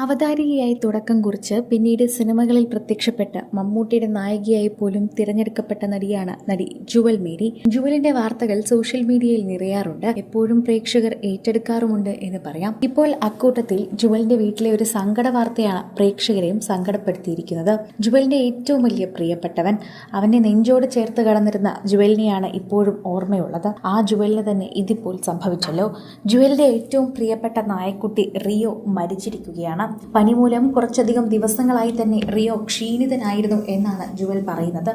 അവതാരികയായി തുടക്കം കുറിച്ച് പിന്നീട് സിനിമകളിൽ പ്രത്യക്ഷപ്പെട്ട മമ്മൂട്ടിയുടെ നായികയായി പോലും തിരഞ്ഞെടുക്കപ്പെട്ട നടിയാണ് നടി ജുവൽ മേരി. ജുവലിന്റെ വാർത്തകൾ സോഷ്യൽ മീഡിയയിൽ നിറയാറുണ്ട്. എപ്പോഴും പ്രേക്ഷകർ ഏറ്റെടുക്കാറുമുണ്ട് എന്ന് പറയാം. ഇപ്പോൾ അക്കൂട്ടത്തിൽ ജുവലിന്റെ വീട്ടിലെ ഒരു സങ്കട വാർത്തയാണ് പ്രേക്ഷകരെയും സങ്കടപ്പെടുത്തിയിരിക്കുന്നത്. ജുവലിന്റെ ഏറ്റവും വലിയ പ്രിയപ്പെട്ടവൻ അവന്റെ നെഞ്ചോട് ചേർത്ത് കടന്നിരുന്ന ജുവലിനെയാണ് ഇപ്പോഴും ഓർമ്മയുള്ളത്. ആ ജുവലിന് തന്നെ ഇതിപ്പോൾ സംഭവിച്ചല്ലോ. ജുവലിന്റെ ഏറ്റവും പ്രിയപ്പെട്ട നായക്കുട്ടി റിയോ മരിച്ചിരിക്കുകയാണ്. പനി മൂലം കുറച്ചധികം ദിവസങ്ങളായി തന്നെ റിയോ ക്ഷീണിതനായിരുന്നു എന്നാണ് ജുവൽ പറയുന്നത്.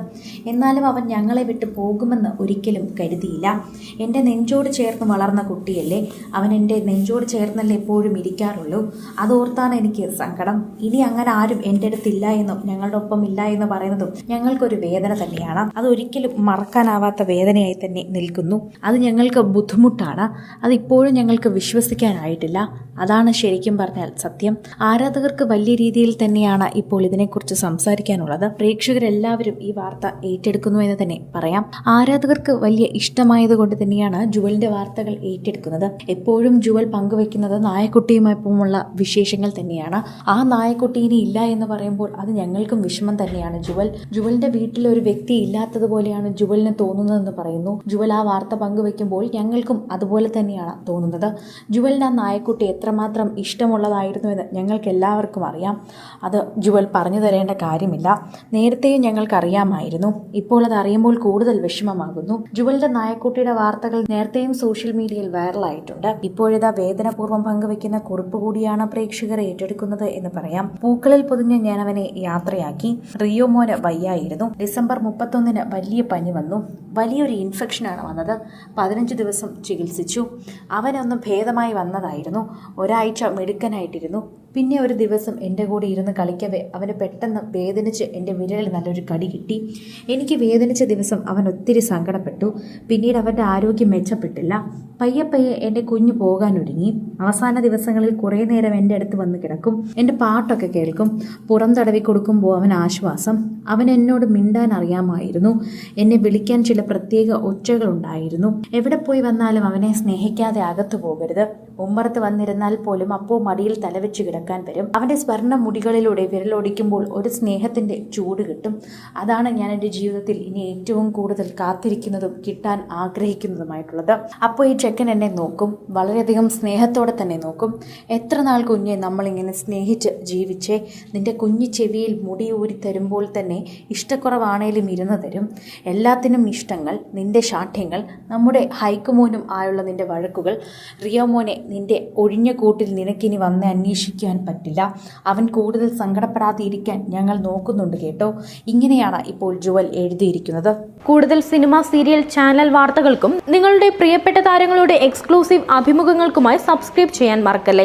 എന്നാലും അവൻ ഞങ്ങളെ വിട്ട് പോകുമെന്ന് ഒരിക്കലും കരുതിയില്ല. എന്റെ നെഞ്ചോട് ചേർന്ന് വളർന്ന കുട്ടിയല്ലേ? അവൻ എന്റെ നെഞ്ചോട് ചേർന്നല്ലേ എപ്പോഴും ഇരിക്കാറുള്ളൂ? അതോർത്താണ് എനിക്ക് സങ്കടം. ഇനി അങ്ങനെ ആരും എന്റെ അടുത്തില്ല എന്നും ഞങ്ങളുടെ ഒപ്പം ഇല്ല എന്ന് പറയുന്നതും ഞങ്ങൾക്കൊരു വേദന തന്നെയാണ്. അതൊരിക്കലും മറക്കാനാവാത്ത വേദനയായി തന്നെ നിൽക്കുന്നു. അത് ഞങ്ങൾക്ക് ബുദ്ധിമുട്ടാണ്. അതിപ്പോഴും ഞങ്ങൾക്ക് വിശ്വസിക്കാനായിട്ടില്ല. അതാണ് ശരിക്കും പറഞ്ഞാൽ സത്യം. ആരാധകർക്ക് വലിയ രീതിയിൽ തന്നെയാണ് ഇപ്പോൾ ഇതിനെക്കുറിച്ച് സംസാരിക്കാനുള്ളത്. പ്രേക്ഷകരെല്ലാവരും ഈ വാർത്ത ഏറ്റെടുക്കുന്നു എന്ന് തന്നെ പറയാം. ആരാധകർക്ക് വലിയ ഇഷ്ടമായതുകൊണ്ട് തന്നെയാണ് ജുവലിന്റെ വാർത്തകൾ ഏറ്റെടുക്കുന്നത്. എപ്പോഴും ജുവൽ പങ്കുവെക്കുന്നത് നായക്കുട്ടിയുമൊപ്പമുള്ള വിശേഷങ്ങൾ തന്നെയാണ്. ആ നായക്കുട്ടീനെ ഇല്ല എന്ന് പറയുമ്പോൾ അത് ഞങ്ങൾക്കും വിഷമം തന്നെയാണ് ജുവൽ. ജുവലിന്റെ വീട്ടിൽ ഒരു വ്യക്തി ഇല്ലാത്തതുപോലെയാണ് ജുവലിന് തോന്നുന്നതെന്ന് പറയുന്നു. ജുവൽ ആ വാർത്ത പങ്കുവെക്കുമ്പോൾ ഞങ്ങൾക്കും അതുപോലെ തന്നെയാണ് തോന്നുന്നത്. ജുവലിന് ആ നായക്കുട്ടി എത്രമാത്രം ഇഷ്ടമുള്ളതായിരുന്നു എന്ന് ഞങ്ങൾക്ക് എല്ലാവർക്കും അറിയാം. അത് ജുവൽ പറഞ്ഞു തരേണ്ട കാര്യമില്ല. നേരത്തെയും ഞങ്ങൾക്കറിയാമായിരുന്നു. ഇപ്പോൾ അത് അറിയുമ്പോൾ കൂടുതൽ വിഷമമാകുന്നു. ജുവലിന്റെ നായക്കുട്ടിയുടെ വാർത്തകൾ നേരത്തെയും സോഷ്യൽ മീഡിയയിൽ വൈറലായിട്ടുണ്ട്. ഇപ്പോഴിതാ വേദനപൂർവം പങ്കുവെക്കുന്ന കുറിപ്പ് കൂടിയാണ് പ്രേക്ഷകർ ഏറ്റെടുക്കുന്നത് എന്ന് പറയാം. പൂക്കളിൽ പൊതിഞ്ഞ് ഞാൻ അവനെ യാത്രയാക്കി റിയോമോന് വയ്യായിരുന്നു. ഡിസംബർ മുപ്പത്തൊന്നിന് വലിയ പനി വന്നു. വലിയൊരു ഇൻഫെക്ഷനാണ് വന്നത്. പതിനഞ്ച് ദിവസം ചികിത്സിച്ചു. അവനൊന്നും ഭേദമായി വന്നതായിരുന്നു. ഒരാഴ്ച മിടുക്കനായിട്ടിരുന്നു. പിന്നെ ഒരു ദിവസം എന്റെ കൂടെ ഇരുന്ന് കളിക്കവേ അവന് പെട്ടെന്ന് വേദനിച്ച് എന്റെ വിരലിൽ നല്ലൊരു കടി കിട്ടി. എനിക്ക് വേദനിച്ച ദിവസം അവൻ ഒത്തിരി സങ്കടപ്പെട്ടു. പിന്നീട് അവന്റെ ആരോഗ്യം മെച്ചപ്പെട്ടില്ല. പയ്യെ പയ്യെ എന്റെ കുഞ്ഞ് പോകാനൊരുങ്ങി. അവസാന ദിവസങ്ങളിൽ കുറേ നേരം എന്റെ അടുത്ത് വന്ന് കിടക്കും. എന്റെ പാട്ടൊക്കെ കേൾക്കും. പുറം തടവി കൊടുക്കുമ്പോൾ അവൻ ആശ്വാസം. അവൻ എന്നോട് മിണ്ടാൻ അറിയാമായിരുന്നു. എന്നെ വിളിക്കാൻ ചില പ്രത്യേക ഒച്ചകളുണ്ടായിരുന്നു. എവിടെ പോയി വന്നാലും അവനെ സ്നേഹിക്കാതെ അകത്തു പോകരുത്. ഉമ്മറത്ത് വന്നിരുന്നാൽ പോലും അപ്പോ മടിയിൽ തലവെച്ച് കിടക്കാൻ വരും. അവന്റെ സ്വർണ മുടികളിലൂടെ വിരലൊടിക്കുമ്പോൾ ഒരു സ്നേഹത്തിന്റെ ചൂട് കിട്ടും. അതാണ് ഞാൻ എന്റെ ജീവിതത്തിൽ ഇനി ഏറ്റവും കൂടുതൽ കാത്തിരിക്കുന്നതും കിട്ടാൻ ആഗ്രഹിക്കുന്നതുമായിട്ടുള്ളത്. അപ്പോൾ ഈ ചെക്കൻ എന്നെ നോക്കും. വളരെയധികം സ്നേഹത്തോടെ തന്നെ നോക്കും. എത്ര നാൾ കുഞ്ഞെ നമ്മളിങ്ങനെ സ്നേഹിച്ച് ജീവിച്ചേ? നിന്റെ കുഞ്ഞു ചെവിയിൽ മുടി ഊരി തരുമ്പോൾ തന്നെ ഇഷ്ടക്കുറവാണേലും ഇരുന്ന് തരും. എല്ലാത്തിനും ഇഷ്ടങ്ങൾ നിന്റെ ശാഠ്യങ്ങൾ നമ്മുടെ ഹൈക്കുമോനും ആയുള്ള നിന്റെ വഴക്കുകൾ. റിയോമോനെ നിന്റെ ഒഴിഞ്ഞ കൂട്ടിൽ നിനക്കിനി വന്ന് അന്വേഷിക്കാൻ പറ്റില്ല. അവൻ കൂടുതൽ സങ്കടപ്പെടാതെ ഇരിക്കാൻ ഞങ്ങൾ നോക്കുന്നുണ്ട് കേട്ടോ. ഇങ്ങനെയാണ് ഇപ്പോൾ ജുവൽ എഴുതിയിരിക്കുന്നത്. കൂടുതൽ സിനിമ സീരിയൽ ചാനൽ വാർത്തകൾക്കും നിങ്ങളുടെ പ്രിയപ്പെട്ട താരങ്ങളുടെ എക്സ്ക്ലൂസീവ് അഭിമുഖങ്ങൾക്കുമായി സബ്സ്ക്രൈബ് ചെയ്യാൻ മറക്കല്ലേ?